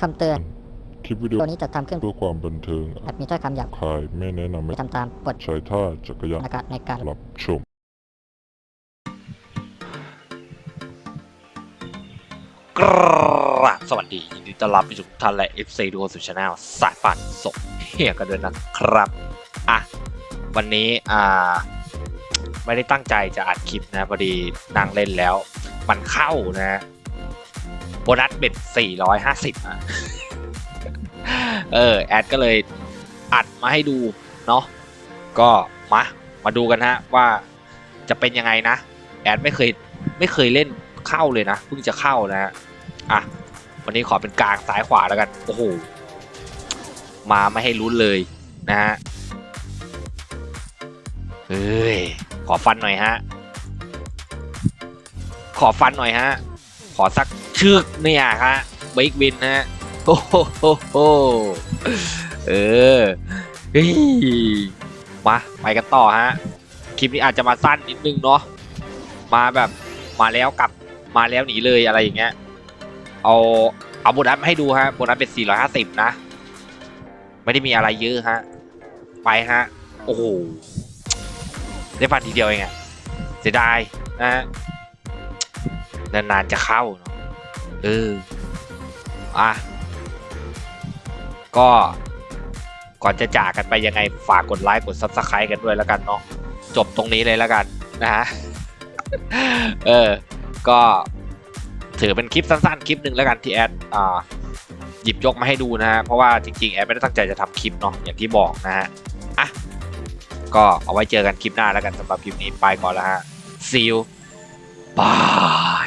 คำเตือน คลิปวิดีโอตัวนี้จะทำขึ้นเพื่อความบันเทิงอาจมีถ้อยคำหยาบคายไม่แนะนำให้ไม่ทำตามบทใช้ท่าจักรยานในการในการรับชม กราบสวัสดียินดีต้อนรับไปทุกท่านและ FC ดูสุชาแนลสายปั่นสกเฮียกันด้วยนะครับ อะ วันนี้อ่าไม่ได้ตั้งใจจะอัดคลิปนะพอดีนั่งเล่นแล้ว มันเข้านะโบนัสเบ็ด450อะเออแอดก็เลยอัดมาให้ดูเนาะก็มามาดูกันฮะว่าจะเป็นยังไงนะ แอดไม่เคยไม่เคยเล่นเข้าเลยนะเพิ่งจะเข้านะฮะอะวันนี้ขอเป็นกลางซ้ายขวาแล้วกัน โอ้โห มาไม่ให้ลุ้นเลยนะฮะ เฮ้ย ขอฟันหน่อยฮะ ขอฟันหน่อยฮะ ขอสักชึกเนี่ยฮะเบรกวินฮะ โอ้โหโหเออเฮ้ยมา ไปกันต่อฮะ คลิปนี้อาจจะมาสั้นนิดนึงเนาะ มาแบบมาแล้วกลับมาแล้วหนีเลยอะไรอย่างเงี้ย เอาเอาโบนัสมาให้ดูฮะ โบนัสเป็น 450 นะ ไม่ได้มีอะไรเยอะฮะ ไปฮะ โอ้โห ได้ฟันทีเดียวเองอะเสียดายนะฮะนานๆจะเข้าเนาะเอออะก็ก่อนจะจากกันไปยังไงฝากกดไลค์กด subscribe กันด้วยแล้วกันเนาะจบตรงนี้เลยแล้วกันนะฮะเออ ก็ถือเป็นคลิปสั้นๆ คลิปหนึ่งแล้วกันที่แอดอ่าหยิบยกมาให้ดูนะฮะเพราะว่าจริงๆ แอดไม่ได้ตั้งใจจะทำคลิปเนาะอย่างที่บอกนะฮะ ก็เอาไว้เจอกันคลิปหน้าแล้วกันสำหรับคลิปนี้ไปก่อนแล้วฮะ see you bye